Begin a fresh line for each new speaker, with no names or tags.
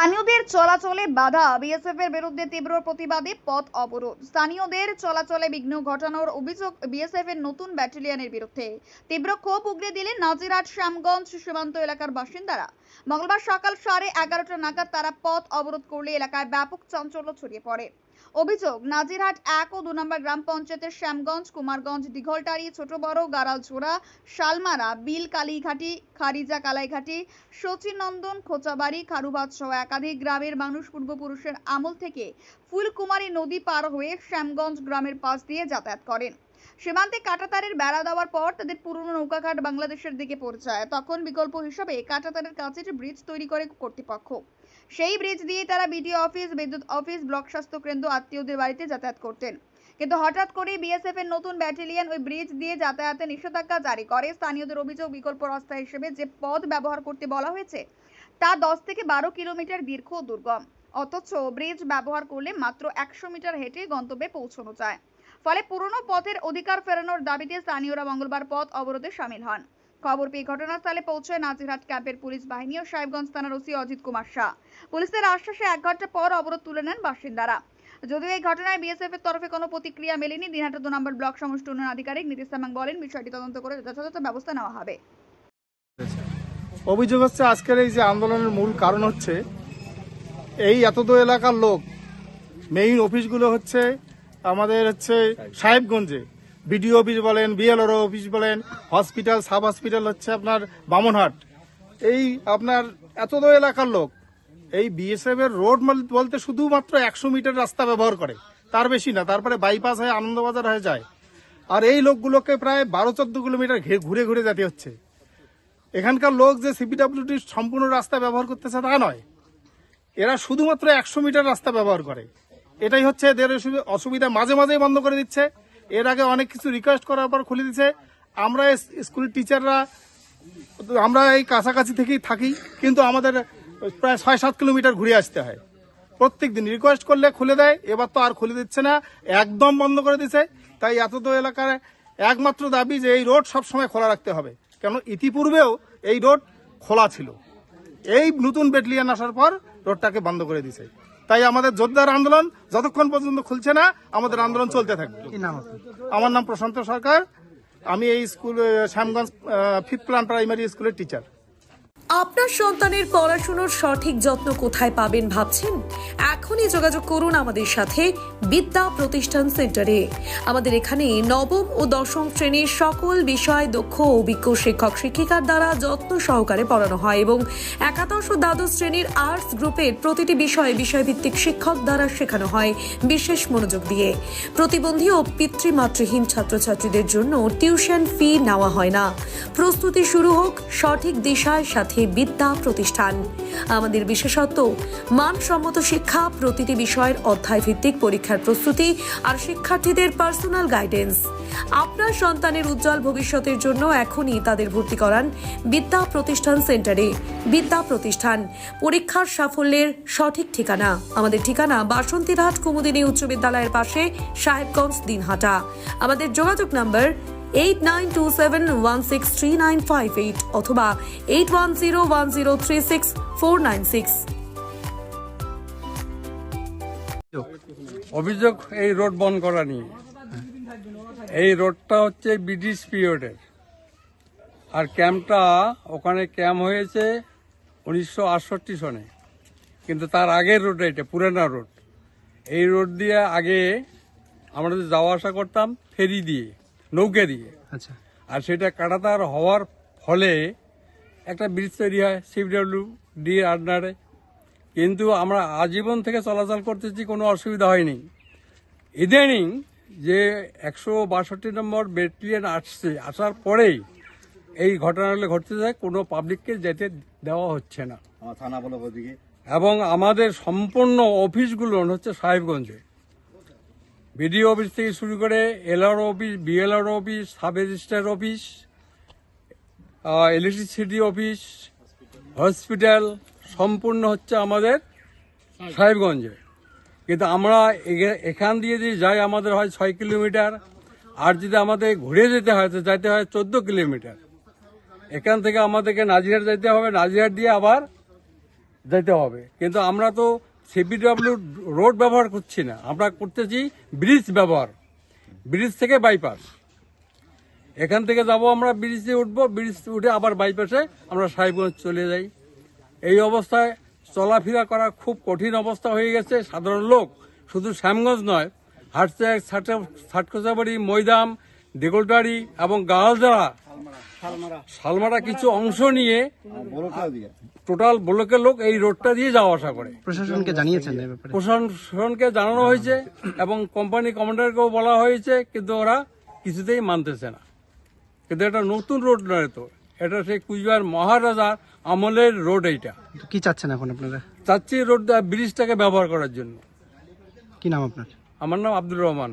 স্থানীয়দের চলাচলে বাধা। বিএসএফ এর বিরুদ্ধে তীব্র প্রতিবাদে পথ অবরোধ। স্থানীয়দের চলাচলে বিঘ্ন ঘটানোর অভিযোগ বিএসএফ এর নতুন ব্যাটালিয়নের বিরুদ্ধে। তীব্র ক্ষোভ উগড়ে দিলেন নাজিরহাট, শ্যামগঞ্জ, সীমান্ত এলাকার বাসিন্দারা। মঙ্গলবার সকাল সাড়ে এগারোটা নাগাদ তারা পথ অবরোধ করলে এলাকায় ব্যাপক চাঞ্চল্য ছড়িয়ে পড়ে। অভিযোগ, নাজিরহাট এক ও দু নম্বর গ্রাম পঞ্চায়েতের শ্যামগঞ্জ, কুমারগঞ্জ, দিঘলটারি, ছোট বড় গারালঝোড়া শালমারা, বিল, কালীঘাটি, খারিজা, কালাইঘাটি, শচীনন্দন, খোঁচাবাড়ি খারুবাদ সহ একাধিক গ্রামের মানুষ পূর্বপুরুষের আমল থেকে ফুলকুমারী নদী পার হয়ে শ্যামগঞ্জ গ্রামের পাশ দিয়ে যাতায়াত করেন। সীমান্তে কাঁটাতারের বেড়া দেওয়ার পর তাদের পুরনো নৌকাঘাট বাংলাদেশের দিকে পৌঁছায়। তখন বিকল্প হিসেবে কাঁটাতারের কাছে ব্রিজ তৈরি করে কর্তৃপক্ষ। সেই ব্রিজ দিয়ে তারা বিডিও অফিস, বিদ্যুৎ অফিস, ব্লক স্বাস্থ্য কেন্দ্র আত্মীয়দের বাড়িতে যাতায়াত করতেন। কিন্তু হঠাৎ করে বিএসএফ এর নতুন ব্যাটালিয়ন ওই ব্রিজ দিয়ে যাতায়াতে নিষেধাজ্ঞা জারি করে। স্থানীয়দের অভিযোগ, বিকল্প রাস্তা হিসেবে যে পথ ব্যবহার করতে বলা হয়েছে, তা দশ থেকে বারো কিলোমিটার দীর্ঘ দুর্গম। অথচ ব্রিজ ব্যবহার করলে মাত্র একশো মিটার হেঁটে গন্তব্যে পৌঁছানো যায়। ফলে পুরনো পথের অধিকার ফেরানোর দাবিতে স্থানীয়রা মঙ্গলবার পথ অবরোধে সামিল হন। খবর পেয়ে ঘটনাস্থলে পৌঁছয় নাজিরহাট ক্যাম্পের পুলিশ বাহিনী ও সাহেবগঞ্জ থানার ওসি অজিত কুমার শাহ। পুলিশের আশ্বাসে এক ঘণ্টা পর অবরোধ তুলে নেন বাসিন্দারা। যদিও এই ঘটনায় বিএসএফ এর তরফে কোনো প্রতিক্রিয়া মেলেনি, দিনহাটা দু নম্বর ব্লক সমষ্টি উন্নয়ন আধিকারিক নীতিশ সামাং বলেন, বিষয়টি তদন্ত করে যথাযথ ব্যবস্থা নেওয়া হবে।
অভিযোগ হচ্ছে, আজকের এই যে আন্দোলনের মূল কারণ হচ্ছে, এই এতদ এলাকার লোক মেইন অফিসগুলো হচ্ছে আমাদের হচ্ছে সাহেবগঞ্জে। বিডিও অফিস বলেন বিএলআর অফিস বলেন, হসপিটাল, সাব হসপিটাল হচ্ছে আপনার বামনহাট। এই আপনার এতদ এলাকার লোক, এই বিএসএফ এর রোড বলতে শুধুমাত্র একশো মিটার রাস্তা ব্যবহার করে। তার বেশি না, তারপরে বাইপাস হয়ে আনন্দবাজার হয়ে যায়। আর এই লোকগুলোকে প্রায় বারো চোদ্দ কিলোমিটার ঘুরে ঘুরে যেতে হচ্ছে। এখানকার লোক যে সিপিডাব্লিউটি সম্পূর্ণ রাস্তা ব্যবহার করতেছে তা নয়। এরা শুধুমাত্র একশো মিটার রাস্তা ব্যবহার করে। এটাই হচ্ছে এদের অসুবি- অসুবিধা মাঝে মাঝেই বন্ধ করে দিচ্ছে। এর আগে অনেক কিছু রিকোয়েস্ট করার পর খুলে দিচ্ছে আমরা এস- স্কুল টিচাররা আমরা এই কাছাকাছি থেকেই থাকি, কিন্তু আমাদের প্রায় ছয় সাত কিলোমিটার ঘুরে আসতে হয়। প্রত্যেক দিন রিকোয়েস্ট করলে খুলে দেয়, এবার তো আর খুলে দিচ্ছে না, একদম বন্ধ করে দিচ্ছে তাই এত তো এলাকার একমাত্র দাবি যে এই রোড সবসময় খোলা রাখতে হবে। কেন ইতিপূর্বেও এই রোড খোলা ছিল। এই নতুন ব্যাটালিয়ান আসার পর রোডটাকে বন্ধ করে দিছে। তাই আমাদের যোদ্ধার আন্দোলন যতক্ষণ পর্যন্ত খুলছে না আমাদের আন্দোলন চলতে থাকবে। আমার নাম প্রশান্ত সরকার। আমি এই স্কুল শ্যামগঞ্জ ফিফ প্ল্যান প্রাইমারি স্কুলের টিচার
আপনার সন্তানের পড়াশুনোর সঠিক যত্ন কোথায় পাবেন ভাবছেন? এখনই যোগাযোগ করুন আমাদের সাথে বিদ্যা প্রতিষ্ঠান সেন্টারে। আমাদের এখানে নবম ও দশম শ্রেণির সকল বিষয় দক্ষ অভিজ্ঞ শিক্ষক, শিক্ষিকার দ্বারা যত্ন সহকারে পড়ানো হয় এবং একাদশ ও দ্বাদশ শ্রেণির আর্টস গ্রুপের প্রতিটি বিষয়ে বিষয়ভিত্তিক শিক্ষক দ্বারা শেখানো হয় বিশেষ মনোযোগ দিয়ে। প্রতিবন্ধী ও পিতৃমাতৃহীন ছাত্রছাত্রীদের জন্য টিউশন ফি নেওয়া হয় না। প্রস্তুতি শুরু হোক সঠিক দিশার সাথে বিদ্যা প্রতিষ্ঠান। আমাদের বিশেষত্ব, মানসম্মত শিক্ষা প্রতিটি বিষয়ের অধ্যায় ভিত্তিক পরীক্ষার প্রস্তুতি আর শিক্ষার্থীদের পার্সোনাল গাইডেন্স। আপনার সন্তানের উজ্জ্বল ভবিষ্যতের জন্য এখনই তাদের ভর্তি করান বিদ্যা প্রতিষ্ঠান সেন্টারে। বিদ্যা প্রতিষ্ঠান, পরীক্ষার সাফল্যের সঠিক ঠিকানা। আমাদের ঠিকানা বাসন্তীরহাট কুমুদিনী উচ্চ বিদ্যালয়ের পাশে সাহেবগঞ্জ দিনহাটা। আমাদের যোগাযোগ নম্বর eight nine two seven one six three nine five eight অথবা eight one zero one zero three six four nine six
অভিযোগ এই রোড বন্ধ করা নিয়ে। এই রোডটা হচ্ছে ব্রিটিশ পিরিয়ডের। আর ক্যাম্পটা ওখানে ক্যাম্প হয়েছে উনিশশো আটষট্টি সনে। কিন্তু তার আগের রোড এটা, পুরানা রোড। এই রোড দিয়ে আগে আমরা যাওয়া আসা করতাম, ফেরি দিয়ে। নৌকা দিয়ে।
আচ্ছা।
আর সেটা কাটাতার হওয়ার ফলে একটা ব্রিজ তৈরি হয় সিপিডব্লিউ ডি আন্ডারে কিন্তু আমরা আজীবন থেকে চলাচল করতেছি কোনো অসুবিধা হয়নি। ইদানিং যে একশো বাষট্টি নম্বর ব্যাটালিয়ন আসছে আসার পরেই এই ঘটনাগুলো ঘটতে যায় কোনো পাবলিককে যেতে দেওয়া হচ্ছে না।
থানা বলো
এবং আমাদের সম্পূর্ণ অফিসগুলো হচ্ছে সাহেবগঞ্জে। বিডিও অফিস থেকে শুরু করে LR office BLR office sub registrar office electricity office hospital সম্পূর্ণ হচ্ছে আমাদের সাহেবগঞ্জে। কিন্তু আমরা এখান দিয়ে যদি যাই আমাদের হয় ছয় কিলোমিটার। আর যদি আমাদের ঘুরে যেতে হয় তো যাইতে হয় চোদ্দ কিলোমিটার। এখান থেকে আমাদেরকে নাজিরহাট যাইতে হবে। নাজিরহাট দিয়ে আবার যেতে হবে। কিন্তু আমরা তো সিপিডব্লিউ রোড ব্যবহার করছি না। আমরা করতেছি ব্রিজ ব্যবহার। ব্রিজ থেকে বাইপাস এখান থেকে যাব আমরা ব্রিজে উঠবো ব্রিজ উঠে আবার বাইপাসে আমরা সাহেবগঞ্জ চলে যাই। এই অবস্থায় চলাফেরা করা খুব কঠিন অবস্থা হয়ে গেছে। সাধারণ লোক, শুধু শ্যামগঞ্জ নয় হাটস্যাক ছাটকোচাবাড়ি মৈদাম দেগলটারি এবং গাওয়ালজারা শালমারা। কিছু অংশ নিয়ে টোটাল ব্লকের লোক এই রোডটা দিয়ে যাওয়া আসা করে।
প্রশাসনকে জানিয়েছেন
প্রশাসনকে জানানো হয়েছে এবং কোম্পানি কমান্ডারকেও বলা হয়েছে কিন্তু ওরা কিছুতেই মানতেছে না। কিন্তু এটা নতুন রোড নয় তো এটা সেই কুচবিহার মহারাজার আমলের রোড এইটা।
কি চাচ্ছেন এখন আপনারা?
চাচ্ছি রোড ব্রিজটাকে ব্যবহার করার জন্য।
কি নাম আপনার?
আমার নাম আব্দুর রহমান।